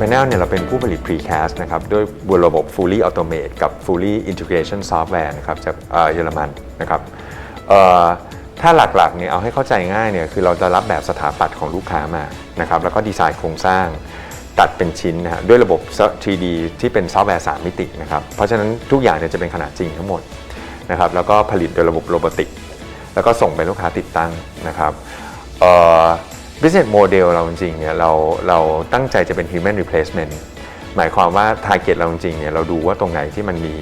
Panel เนี่ยเราเป็นผู้ผลิต precast นะครับด้วยบนระบบ fully automate กับ fully integration software นะครับจากเยอรมันนะครับถ้าหลักๆเนี่ยเอาให้เข้าใจง่ายเนี่ยคือเราจะรับแบบสถาปัตย์ของลูกค้ามานะครับแล้วก็ดีไซน์โครงสร้างตัดเป็นชิ้นนะฮะด้วยระบบ 3D ที่เป็นซอฟต์แวร์ 3 มิตินะครับเพราะฉะนั้นทุกอย่างเนี่ยจะเป็นขนาดจริงทั้งหมดนะครับแล้วก็ผลิตโดยระบบโรบอติก แล้วก็ส่งไปลูกค้าติดตั้งนะครับ business model เราจริงๆเนี่ยเราเราตั้งใจจะเป็น human replacement หมายความว่า target เราจริงๆเนี่ยเราดูว่าตรงไหนที่มันมี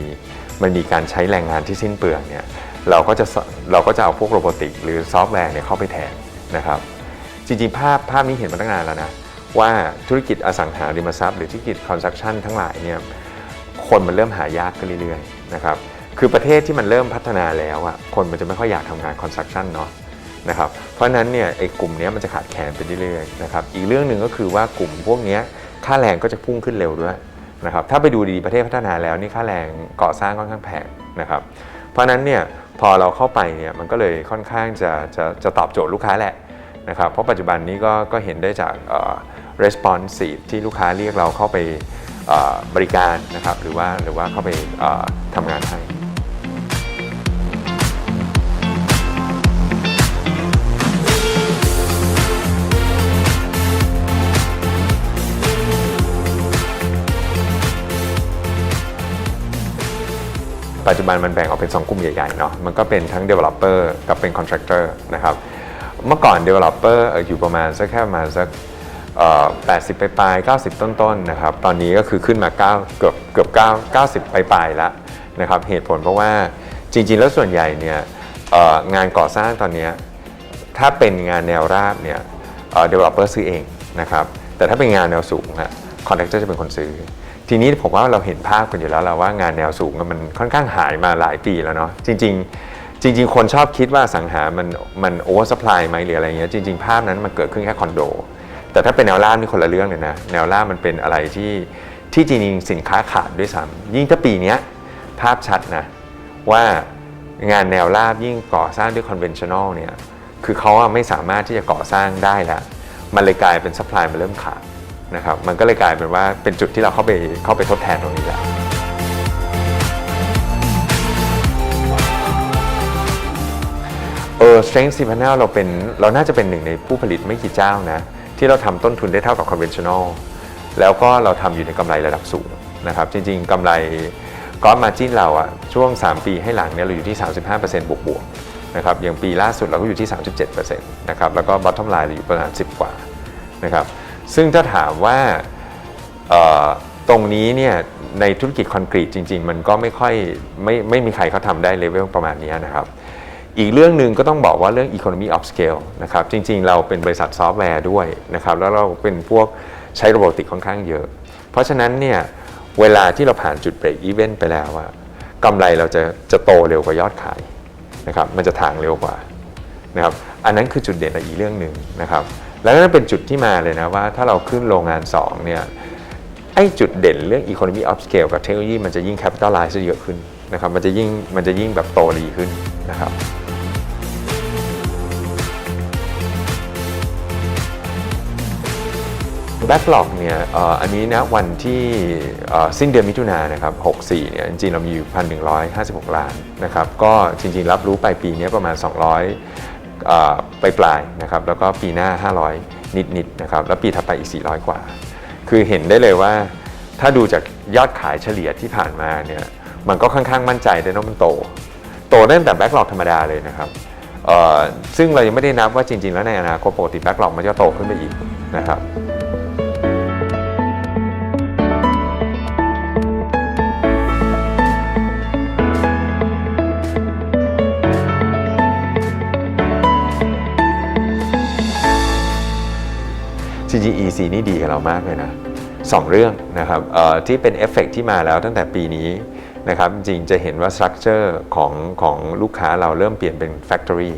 มันมีการใช้แรงงานที่สิ้นเปลืองเนี่ยเราก็จะเราก็จะเอาพวกโรบอติกหรือซอฟต์แวร์เนี่ยเข้าไปแทนนะครับจริงๆ ภาพภาพนี้เห็นมาตั้งนานแล้วนะว่าธุรกิจอสังหาริมทรัพย์หรือธุรกิจคอนสตรักชั่นทั้งหลายเนี่ยคนมันเริ่มหายากขึ้นเรื่อยๆนะครับคือประเทศที่มันเริ่มพัฒนาแล้วอะคนมันจะไม่ค่อยอยากทำงานคอนสตรักชั่นเนาะ นะครับเพราะนั้นเนี่ยไอ้กลุ่มนี้มันจะขาดแคลนไปเรื่อยๆนะครับอีกเรื่องหนึ่งก็คือว่ากลุ่มพวกนี้ค่าแรงก็จะพุ่งขึ้นเร็วด้วยนะครับถ้าไปดูดีๆประเทศพัฒนาแล้วนี่ค่าแรงก่อสร้างค่อนข้างแพงนะครับเพราะนั้นเนี่ยพอเราเข้าไปเนี่ยมันก็เลยค่อนข้างจะจะจะตอบโจทย์ลูกค้าแหละนะครับเพราะปัจจุบันนี้ก็ก็เห็นได้จากเอ่อ responsive ที่ลูกค้าเรียกเราเข้าไปบริการนะครับหรือว่าหรือว่าเข้าไปทำงานให้ ปัจจุบันมันแบ่งออกเป็น 2 กลุ่มใหญ่ๆเนาะมันก็เป็นทั้ง developer กับเป็น contractor นะครับเมื่อก่อน developer เอ่ออยู่ประมาณสักแค่ประมาณสักเอ่อ80ไปปลายๆ90ต้นๆนะครับตอนนี้ก็คือขึ้นมา9เกือบเกือบ9 90ไปปลายแล้วนะครับเหตุผลเพราะว่าจริงๆ แล้วส่วนใหญ่เนี่ยงานก่อสร้างตอนนี้ถ้าเป็นงานแนวราบเนี่ยเอ่อ developer ซื้อเองนะครับแต่ถ้าเป็นงานแนวสูงฮะ contractor จะเป็นคนซื้อ ทีนี้ผมว่าเราเห็นภาพกันอยู่แล้วแหละว่างานแนวสูงมันค่อนข้างหายมาหลายปีแล้วเนาะจริง ๆ จริง ๆ คนชอบคิดว่าสังหามันมันโอเวอร์สปายไหมหรืออะไรเงี้ยจริง ๆ ภาพนั้นมันเกิดขึ้นแค่คอนโด แต่ถ้าเป็นแนวราบนี่คนละเรื่องเลยนะแนวราบมันเป็นอะไรที่ที่จริงๆสินค้าขาดด้วยซ้ำยิ่งถ้าปีนี้ภาพชัดนะว่างานแนวราบยิ่งก่อสร้างด้วยคอนเวนชั่นแนลเนี่ยคือเขาไม่สามารถที่จะก่อสร้างได้แล้ว มันเลยกลายเป็นซัพพลายมันเริ่มขาด นะครับมันก็เลยกลายเป็นว่าเป็นจุดที่เราเข้าไปเข้าไปทดแทนตรงนี้แล้วเออ strength c panel เราเป็นเราน่าจะเป็นหนึ่งในผู้ผลิตไม่กี่เจ้านะ ที่เราทำต้นทุนได้เท่ากับ conventional แล้วก็เราทำอยู่ในกำไรระดับสูงนะครับ จริงๆกำไรก้อนมาจินเราอะช่วง 3 ปีให้หลังเนี่ยเราอยู่ที่ 35%บวกบวกๆนะครับอย่างปีล่าสุดเราก็อยู่ที่ 37%นะครับแล้วก็ bottom line เราอยู่ประมาณ 10 กว่านะครับ ซึ่งถ้าถามว่าตรงนี้เนี่ยในธุรกิจคอนกรีตจริง ๆ มันก็ไม่ค่อยไม่ไม่มีใครเขาทำได้เลเวลประมาณนี้นะครับ อีกเรื่องหนึ่งก็ต้องบอกว่าเรื่อง economy of scale นะครับจริง ๆ เราเป็นบริษัทซอฟต์แวร์ด้วยนะครับแล้วเราเป็นพวกใช้โรบอติค่อนข้างเยอะ เพราะฉะนั้นเนี่ยเวลาที่เราผ่านจุดเบรกอีเวนต์ไปแล้วอะกำไรเราจะจะโตเร็วกว่ายอดขายนะครับมันจะทางเร็วกว่านะครับอันนั้นคือจุดเด่นอีกเรื่องหนึ่งนะครับ แล้วนั่นเป็นจุดที่มาเลยนะว่าถ้าเราขึ้นโรงงาน 2 เนี่ยไอ้จุดเด่นเรื่อง economy of scale กับเทคโนโลยีมันจะยิ่ง capitalize เยอะขึ้นนะครับมันจะยิ่งมันจะยิ่งแบบโตดีขึ้นนะครับ backlog เนี่ยอันนี้นะวันที่สิ้นเดือนมิถุนายนนะครับ 64 เนี่ยจริงๆเรามีอยู่ 1,156 ล้านนะครับ ก็จริงๆรับรู้ไปปีนี้ประมาณ 200 เอ่อไปปลายนะครับแล้วก็ปีหน้า 500 นิดๆนะครับแล้วปีถัดไปอีก 400 กว่า คือเห็นได้เลยว่า ถ้าดูจากยอดขายเฉลี่ยที่ผ่านมาเนี่ยมันก็ค่อนข้างมั่นใจได้ว่ามันโต โตได้ตั้งแต่แบ็กหลอกธรรมดาเลยนะครับซึ่งเรายังไม่ได้นับว่าจริง ๆ แล้วในอนาคตปกติแบ็กหลอกมันจะโตขึ้นไปอีกนะครับ จริงๆ EC นี่ดีกับเรามากเลยนะสองเรื่องนะครับที่เป็นเอฟเฟกต์ที่มาแล้วตั้งแต่ปีนี้นะครับจริงจะเห็นว่าสตรัคเจอร์ของของลูกค้าเราเริ่มเปลี่ยนเป็น Factory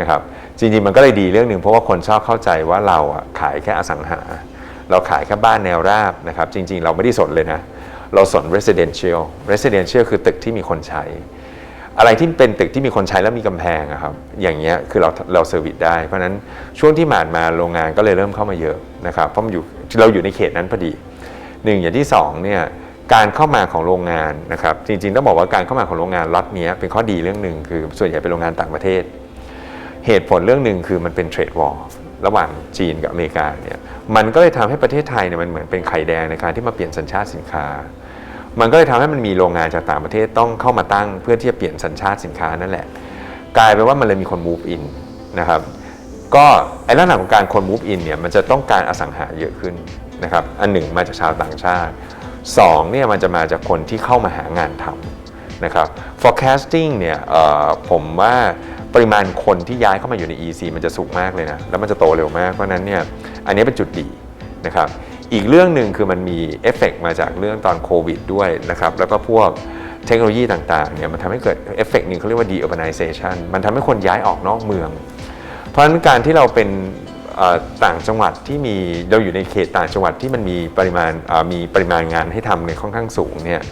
นะครับจริงๆมันก็เลยดีเรื่องหนึ่งเพราะว่าคนชอบเข้าใจว่าเราอะขายแค่อสังหา เราขายแค่บ้านแนวราบนะครับจริงๆ เราไม่ได้สนเลยนะ เราสน residential residential คือตึกที่มีคนใช้ อะไรที่เป็นตึกที่มีคนใช้แล้วมีกำแพงอะครับอย่างเงี้ยคือเราเราเซอร์วิสได้ เพราะฉะนั้นช่วงที่ผ่านมาโรงงานก็เลยเริ่มเข้ามาเยอะนะครับเพราะมันอยู่เราอยู่ในเขตนั้นพอดีหนึ่งอย่างที่สองเนี่ยการเข้ามาของโรงงานนะครับจริงๆต้องบอกว่าการเข้ามาของโรงงานล็อตเนี้ยเป็นข้อดีเรื่องหนึ่งคือส่วนใหญ่เป็นโรงงานต่างประเทศ เหตุผลเรื่องหนึ่งคือมันเป็นเทรดวอร์ระหว่างจีนกับอเมริกาเนี่ยมันก็เลยทำให้ประเทศไทยเนี่ยมันเหมือนเป็นไข่แดงในการที่มาเปลี่ยนสัญชาติสินค้า มันก็เลยทำให้มันมีโรงงานจากต่างประเทศต้องเข้ามาตั้งเพื่อที่จะเปลี่ยนสัญชาติสินค้านั่นแหละ กลายเป็นว่ามันเลยมีคน move in นะครับก็ไอ้ลักษณะของการคน move in เนี่ยมันจะต้องการอสังหาเยอะขึ้นนะครับอันหนึ่งมาจากชาวต่างชาติสองเนี่ยมันจะมาจากคนที่เข้ามาหางานทำนะครับ forecasting เนี่ยผมว่าปริมาณคนที่ย้ายเข้ามาอยู่ใน EC มันจะสูงมากเลยนะ แล้วมันจะโตเร็วมาก เพราะนั้นเนี่ยอันนี้เป็นจุดดีนะครับ อีกเรื่องหนึ่งคือมันมีเอฟเฟกมาจากเรื่องตอนโควิดด้วยนะครับ แล้วก็พวกเทคโนโลยีต่างๆเนี่ยมันทำให้เกิดเอฟเฟกหนึ่งเขาเรียกว่า deurbanization มันทำให้คนย้ายออกนอกเมือง เพราะฉะนั้นการที่เราเป็นต่างจังหวัดที่มีเราอยู่ในเขตต่างจังหวัดที่มันมีปริมาณมีปริมาณงานให้ทำในค่อนข้างสูงเนี่ย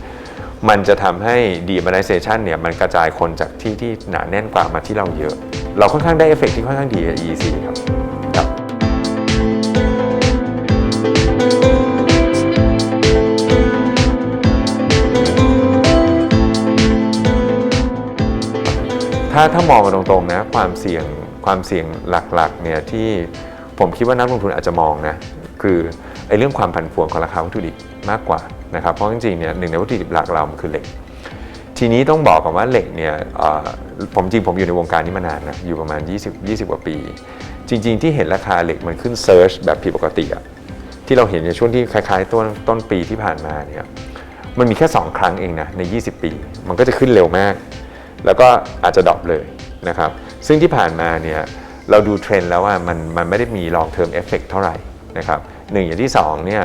มันจะทำให้ deurbanization เนี่ยมันกระจายคนจากที่ที่หนาแน่นกว่ามาที่เราเยอะ เราค่อนข้างได้เอฟเฟกที่ค่อนข้างดีกับ EC ครับ ถ้าถ้ามองมาตรงๆนะความเสี่ยงความเสี่ยงหลักๆเนี่ยที่ผมคิดว่านักลงทุนอาจจะมองนะคือไอ้เรื่องความผันผวนของราคาวัตถุดิบมากกว่านะครับเพราะจริงๆเนี่ยหนึ่งในวัตถุดิบหลักเรามันคือเหล็ก ทีนี้ต้องบอกก่อนว่าเหล็กเนี่ยผมจริงผมอยู่ในวงการนี้มานานนะอยู่ประมาณ 20 20กว่าปี จริง ๆ ที่เห็นราคาเหล็กมันขึ้นเซิร์ชแบบผิดปกติอะที่เราเห็นในช่วงที่คล้ายๆต้นต้นปีที่ผ่านมาเนี่ยมันมีแค่ 2 ครั้งเองนะใน 20 ปี มันก็จะขึ้นเร็วมาก แล้วก็อาจจะดรอปเลยนะครับ ซึ่งที่ผ่านมาเนี่ยเราดูเทรนด์แล้วว่ามันมันไม่ได้มี long term effect เท่าไหร่นะครับหนึ่งอย่างที่สองเนี่ย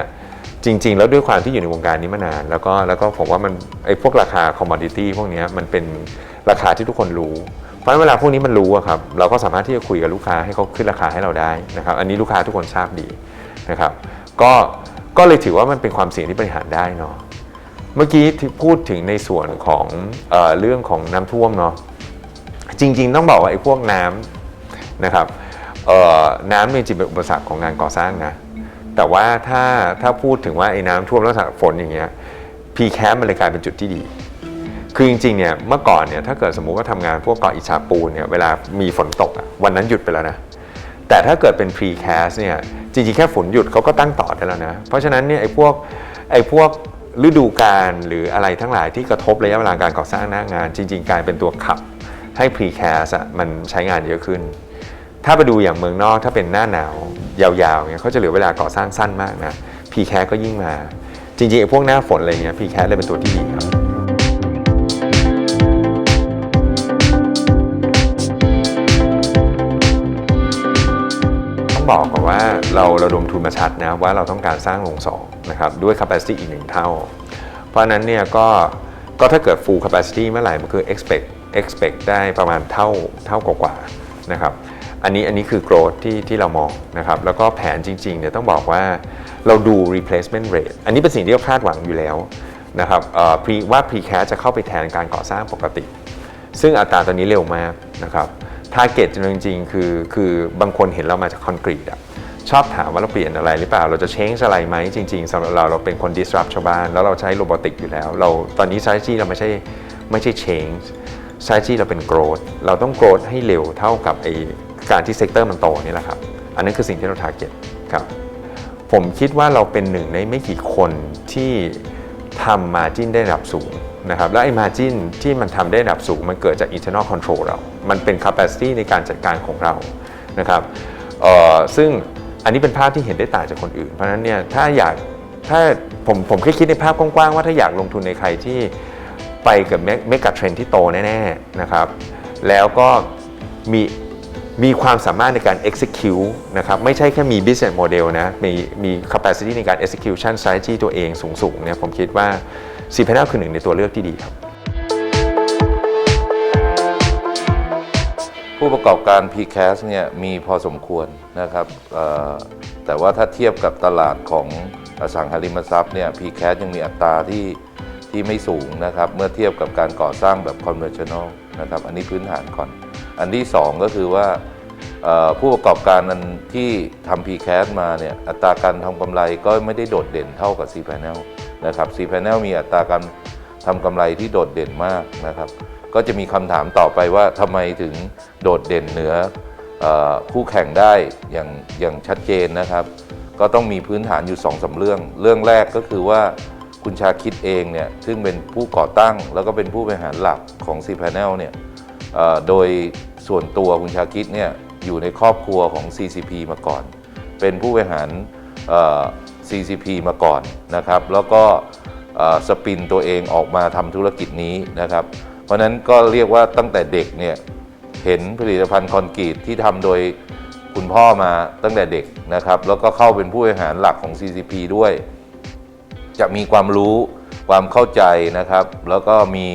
จริง ๆ แล้วด้วยความที่อยู่ในวงการนี้มานาน แล้วก็แล้วก็ผมว่ามันไอ้พวกราคา commodity พวกนี้มันเป็นราคาที่ทุกคนรู้ เพราะฉะนั้นเวลาพวกนี้มันรู้อะครับเราก็สามารถที่จะคุยกับลูกค้าให้เขาขึ้นราคาให้เราได้นะครับอันนี้ลูกค้าทุกคนทราบดีนะครับก็ก็เลยถือว่ามันเป็นความเสี่ยงที่บริหารได้เนาะ เมื่อกี้ที่พูดถึงในส่วนของเออเรื่องของน้ำท่วมเนาะจริง ๆ ต้องบอกว่าไอ้พวกน้ำนะครับน้ำเนี่ยจริงเป็นอุปสรรคของงานก่อสร้างนะแต่ว่าถ้าถ้าพูดถึงว่าไอ้น้ำท่วมลักษณะฝนอย่างเงี้ยพีแคมันเลยกลายเป็นจุดที่ดี คือจริงๆเนี่ยเมื่อก่อนเนี่ยถ้าเกิดสมมุติว่าทำงานพวกเกาะอิชาปูนเนี่ยเวลามีฝนตกวันนั้นหยุดไปแล้วนะแต่ถ้าเกิดเป็น precast เนี่ยจริงๆแค่ฝนหยุดเขาก็ตั้งต่อได้แล้วนะเพราะฉะนั้นเนี่ยไอ้พวกไอ้พวก ฤดูกาลหรืออะไรทั้งหลายที่กระทบระยะเวลาการก่อสร้างหน้างาน จริง ๆกลายเป็นตัวขับให้ precast มันใช้งานเยอะขึ้น ถ้าไปดูอย่างเมืองนอกถ้าเป็นหน้าหนาวยาวๆเนี่ยเขาจะเหลือเวลาก่อสร้างสั้นมากนะ precast ก็ยิ่งมา จริงๆไอ้พวกหน้าฝนอะไรเงี้ย precast เลยเป็นตัวที่ดีครับต้องบอกก่อนว่าเราเราดมทุนมาชัดนะว่าเราต้องการสร้างโรงสอง นะครับด้วย capacity อีกหนึ่งเท่า เพราะนั้นเนี่ยก็ก็ถ้าเกิด full capacity เมื่อไหร่มันคือ expect expect ได้ประมาณเท่าเท่ากว่าๆนะครับอันนี้อันนี้คือ growth ที่ที่เรามองนะครับแล้วก็แผนจริงๆเนี่ยต้องบอกว่าเราดู replacement rate อันนี้เป็นสิ่งที่เราคาดหวังอยู่แล้วนะครับว่า precast จะเข้าไปแทนการก่อสร้างปกติ ซึ่งอัตราตัวนี้เร็วมากนะครับทาร์เก็ตจริงๆคือคือบางคนเห็นเรามาจากคอนกรีตอะ ชอบถามว่าเราเปลี่ยนอะไรหรือเปล่า เราจะ change อะไรไหมจริง ๆสำหรับเราเราเป็นคน disrupt ชาวบ้าน แล้วเราใช้โรบอติกอยู่แล้ว เราตอนนี้ strategy เราไม่ใช่ไม่ใช่ change strategy เราเป็น growth เราต้อง growth ให้เร็วเท่ากับไอการที่เซกเตอร์มันโตนี่แหละครับ อันนั้นคือสิ่งที่เรา target ครับ ผมคิดว่าเราเป็นหนึ่งในไม่กี่คนที่ทำ margin ได้ระดับสูงนะครับและไอ้ margin ที่มันทำได้ระดับสูง มันเกิดจาก internal control เรา มันเป็น capacity ในการจัดการของเรานะครับซึ่ง อันนี้เป็นภาพที่เห็นได้ต่างจากคนอื่น เพราะฉะนั้นเนี่ยถ้าอยากถ้าผมผมแค่คิดในภาพกว้างๆว่าถ้าอยากลงทุนในใครที่ไปกับเมกะเทรนที่โตแน่ๆนะครับ แล้วก็มีมีความสามารถในการ execute นะครับไม่ใช่แค่มี business model นะมีมี capacity ในการ execution strategy ตัวเองสูงๆเนี่ยผมคิดว่า c p a n e l คือหนึ่งในตัวเลือกที่ดีครับ ผู้ประกอบการ PCAS เนี่ยมีพอสมควรนะครับแต่ว่าถ้าเทียบกับตลาดของอสังหาริมทรัพย์เนี่ย PCAS ยังมีอัตราที่ที่ไม่สูงนะครับ เมื่อเทียบกับการก่อสร้างแบบ conventional นะครับ อันนี้พื้นฐานก่อน อันที่สองก็คือว่าผู้ประกอบการอันที่ทำ PCAS มาเนี่ยอัตราการทำกำไรก็ไม่ได้โดดเด่นเท่ากับ C Panel นะครับ C Panel มีอัตราการทำกำไรที่โดดเด่นมากนะครับ ก็จะมีคำถามต่อไปว่าทำไมถึง โดดเด่นเหนืออคู่แข่งได้อย่างอย่างชัดเจนนะครับ ก็ต้องมีพื้นฐานอยู่2อสาเรื่อง เรื่องแรกก็คือว่าคุณชาคิดเองเนี่ยซึ่งเป็นผู้ก่อตั้งแล้วก็เป็นผู้บริหารหลักของ C Panel เนี่ยโดยส่วนตัวคุณชาคิดเนี่ยอยู่ในครอบครัวของ CCP มาก่อน เป็นผู้บริหาร CCP มาก่อนนะครับ แล้วก็สปินตัวเองออกมาทำธุรกิจนี้นะครับ เพราะนั้นก็เรียกว่าตั้งแต่เด็กเนี่ย เห็นผลิตภัณฑ์คอนกรีตที่ทำโดยคุณพ่อมาตั้งแต่เด็กนะครับ แล้วก็เข้าเป็นผู้บริหารหลักของ CCP ด้วย จะมีความรู้ความเข้าใจนะครับ แล้วก็มี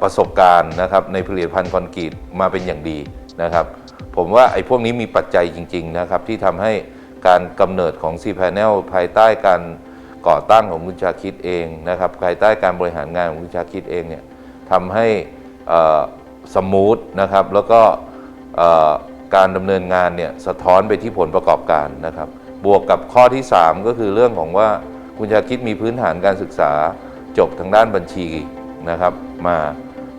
ประสบการณ์นะครับในผลิตภัณฑ์คอนกรีตมาเป็นอย่างดีนะครับ ผมว่าไอ้พวกนี้มีปัจจัยจริง ๆนะครับ ที่ทำให้การกำเนิดของ C Panel ภายใต้การก่อตั้งของคุณชาคิดเองนะครับ ภายใต้การบริหารงานของคุณชาคิดเองเนี่ยทำให้ สมูทนะครับแล้วก็การดำเนินงานเนี่ยสะท้อนไปที่ผลประกอบการนะครับ บวกกับข้อที่ 3 ก็คือเรื่องของว่าคุณชาคิดมีพื้นฐานการศึกษาจบทางด้านบัญชีนะครับมา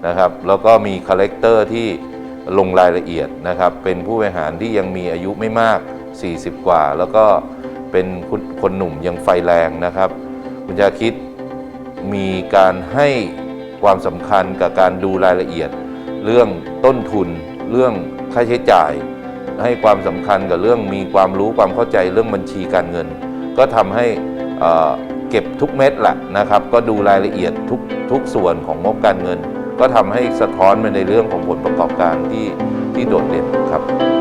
นะครับแล้วก็มีคาแรคเตอร์ที่ลงรายละเอียดนะครับเป็นผู้บริหารที่ยังมีอายุไม่มาก 40 กว่า แล้วก็เป็นคนคนหนุ่มยังไฟแรงนะครับ คุณชาคิดมีการให้ ความสำคัญกับการดูรายละเอียด เรื่องต้นทุน เรื่องค่าใช้จ่าย ให้ความสำคัญกับเรื่องมีความรู้ความเข้าใจเรื่องบัญชีการเงิน ก็ทำให้เก็บทุกเม็ดแหละนะครับ ก็ดูรายละเอียดทุกทุกส่วนของงบการเงิน ก็ทำให้สะท้อนไปในเรื่องของผลประกอบการที่ที่โดดเด่นครับ